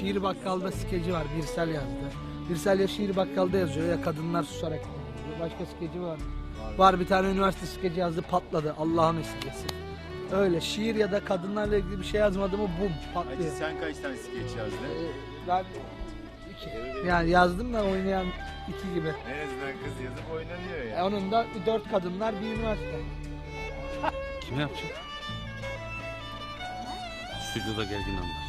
Şiir Bakkal'da skeci var. Birsel yazdı. Birsel ya Şiir Bakkal'da yazıyor ya Kadınlar Susarak yazıyor. Başka skeci var. Var bir tane üniversite skeci yazdı patladı. Allah'ın esirgesi. Öyle şiir ya da kadınlarla ilgili bir şey yazmadı mı bum Hacı patlıyor. sen kaç tane skeç yazdın? Ee, ben iki. Yani yazdım da oynayan iki gibi. En azından kız yazıp oynanıyor E, ya. onun da dört kadınlar bir üniversite. Kim yapacak? Stüdyoda gergin anlar.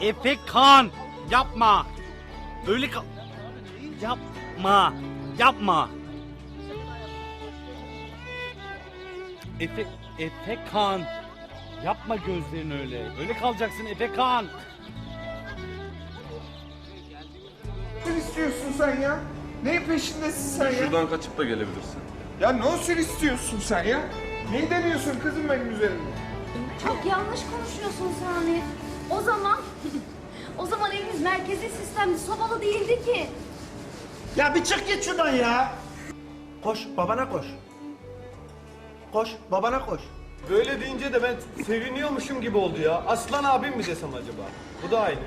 Efe Kan yapma. Öyle kal... Yapma. Yapma. Efe, Efe Kan. Yapma gözlerini öyle. Öyle kalacaksın Efe Kan. Ne istiyorsun sen ya? Neyin peşindesin sen ya? Şuradan kaçıp da gelebilirsin. Ya ne olsun istiyorsun sen ya? Neyi deniyorsun kızım benim üzerimde? Çok yanlış konuşuyorsun Sami. O zaman o zaman evimiz merkezi sistemli sobalı değildi ki. Ya bir çık git şuradan ya. Koş babana koş. Koş babana koş. Böyle deyince de ben seviniyormuşum gibi oldu ya. Aslan abim mi desem acaba? Bu da aynı.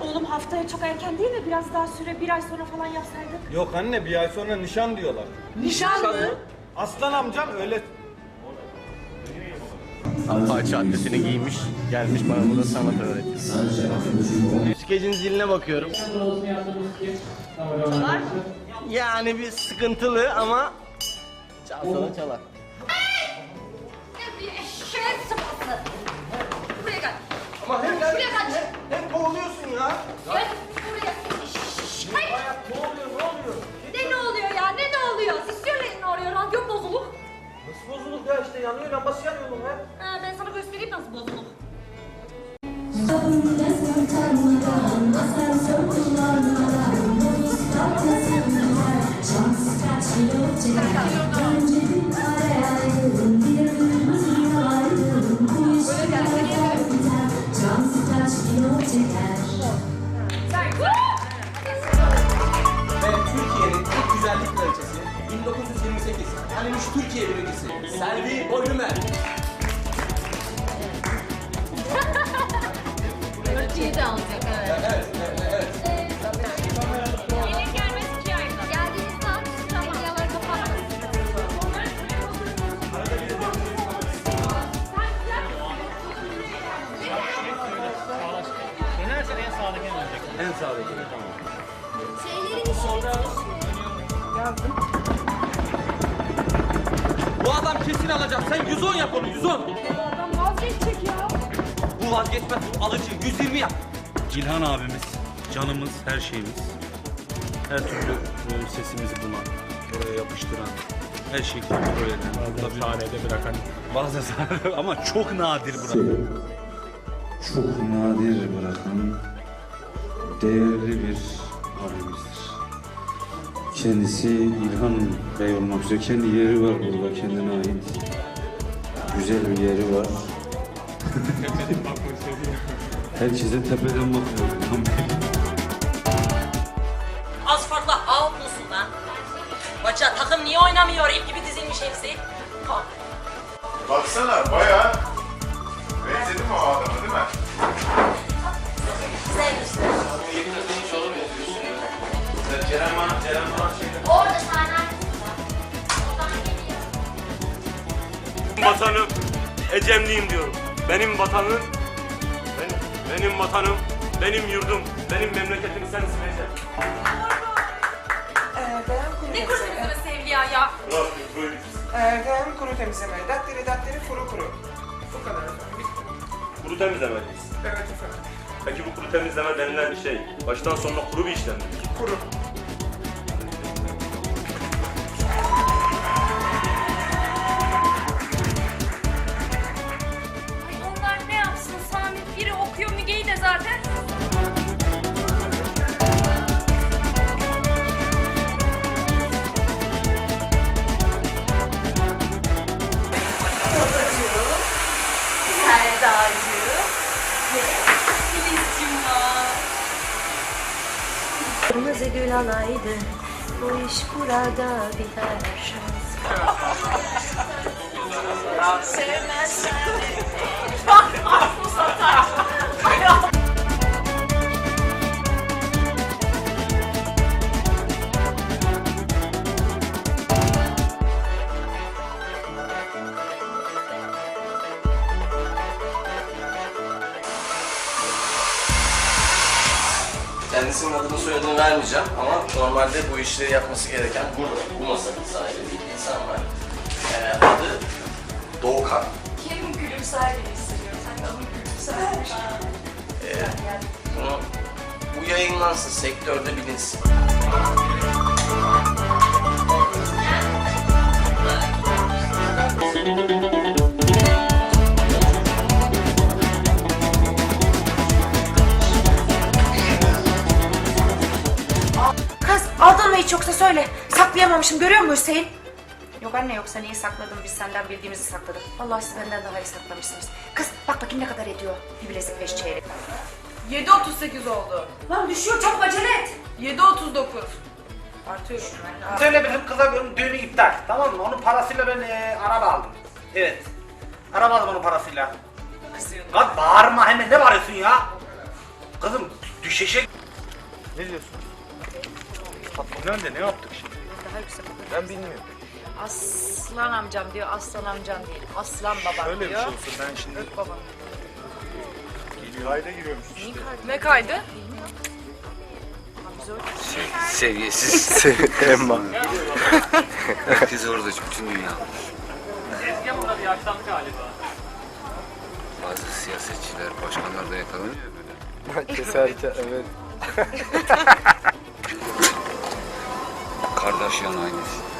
Oğlum haftaya çok erken değil mi? Biraz daha süre bir ay sonra falan yapsaydık. Yok anne bir ay sonra nişan diyorlar. Nişan mı? Aslan amcam öyle Apache atletini giymiş, gelmiş bana burada sanat öğretiyor. Skecin ziline bakıyorum. Yani bir sıkıntılı ama çalsana çalar. Ya. Gel buraya. Şşş, Hayır. Ne oluyor ne oluyor? Ne ne oluyor ya? Ne ne oluyor? Siz söyleyin ne oluyor? Radyo bozuluk. Nasıl bozulur ya işte yanıyor lambası yanıyor ya. Ha, ben sana göstereyim nasıl bozuluk. Ve güzellik kraliçesi 1928 Halimiş Türkiye birincisi Selvi Boylumer. Ölçüyü de alacak evet. Evet, Sen 110 yap onu 110. Adam vazgeçecek ya. Bu vazgeçmez. Alıcı 120 yap. İlhan abimiz, canımız, her şeyimiz. Her türlü e, sesimizi bulan, oraya yapıştıran, her şeyi kontrol eden. Bazen sahnede bırakan. Bazen sahnede ama çok nadir bırakan. çok nadir bırakan değerli bir abimizdir. Kendisi İlhan Bey olmak üzere kendi yeri var burada kendine ait. Güzel bir yeri var. Herkese tepeden bakıyor İlhan Bey. Az farklı out musun lan? Maça takım niye oynamıyor? İp gibi dizilmiş hepsi. Ha. Baksana bayağı benzedim o adama değil mi? Güzel işte. Ceren bana, Vatanım, Ecemliyim diyorum. Benim vatanım, benim, benim vatanım, benim yurdum, benim memleketim sensin Ecem. Erdem kuru Ne kurduğunuz Sevliya ya? Rabbim böyle Erdem kuru temizleme. Dattiri dattiri kuru kuru. Bu kadar efendim. Bitti. kuru temizlemeliyiz. Evet efendim. Peki bu kuru temizleme denilen şey baştan sonuna kuru bir işlem mi? Kuru. Kırmızı gül alaydı. Bu iş burada biter. Kendisinin adını soyadını vermeyeceğim ama normalde bu işleri yapması gereken burada, bu masanın sahibi bir insan var. Ee, adı Doğukan. Kim gülümser gibi hissediyorum. Sanki adım gülümsermiş. Ee, bunu, bu yayınlansın, sektörde bilinsin. Kız yoksa söyle. Saklayamamışım görüyor musun Hüseyin? Yok anne yok sen iyi sakladın biz senden bildiğimizi sakladık. Vallahi siz benden daha iyi saklamışsınız. Kız bak bakayım ne kadar ediyor bir bilezik beş çeyrek. 7.38 oldu. Lan düşüyor çabuk acele et. 7.39. Artıyorum ben. Söyle bizim kıza düğünü iptal. Tamam mı? Onun parasıyla ben e, araba aldım. Evet. Araba aldım onun parasıyla. Lan bağırma hemen ne bağırıyorsun ya? Kızım düşecek. Ne diyorsun? Nerede ne yaptık şimdi? Daha yüksek olur. Ben bilmiyorum. Aslan amcam diyor aslan amcam değil. Aslan babam Şöyle bir diyor. şey olsun ben şimdi Öp babam. kayda giriyormuş işte. Ne kaydı? Seviyesiz. Emma. Herkes orada bütün dünya. Tezgah burada bir yaşlandı galiba. Bazı siyasetçiler, başkanlar da yakalanıyor ya böyle. Keserken evet. Kardashian ailesi.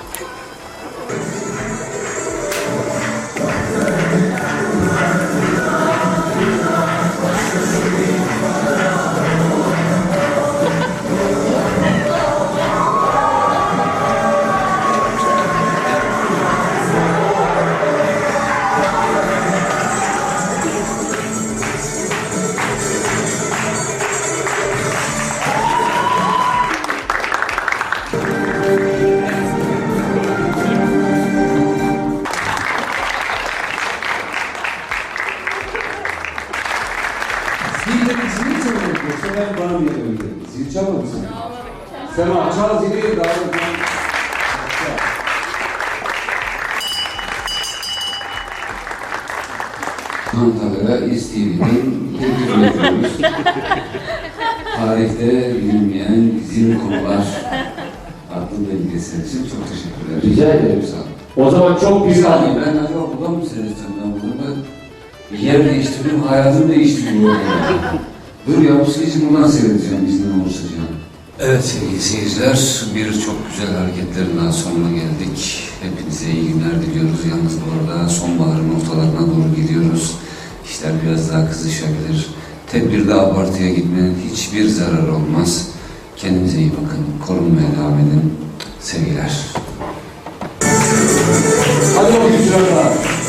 Sema çal zili daha da Antalya İSTV'den tebrik ediyoruz. Tarihte bilinmeyen gizli konular adlı belgesel için çok teşekkürler. Rica ederim sağ olun. O zaman çok bir saniye ben acaba buradan mı seyredeceğim ben bunu? Ben yer değiştirdim, hayatım değişti bu arada. Dur ya bu seyirci buradan seyredeceğim izni olursa canım. Evet sevgili seyirciler, bir çok güzel hareketlerin daha sonuna geldik. Hepinize iyi günler diliyoruz. Yalnız bu arada sonbaharın ortalarına doğru gidiyoruz. İşler biraz daha kızışabilir. Tedbirde abartıya gitmenin hiçbir zararı olmaz. Kendinize iyi bakın. Korunmaya devam edin. Sevgiler. Hadi çocuklar.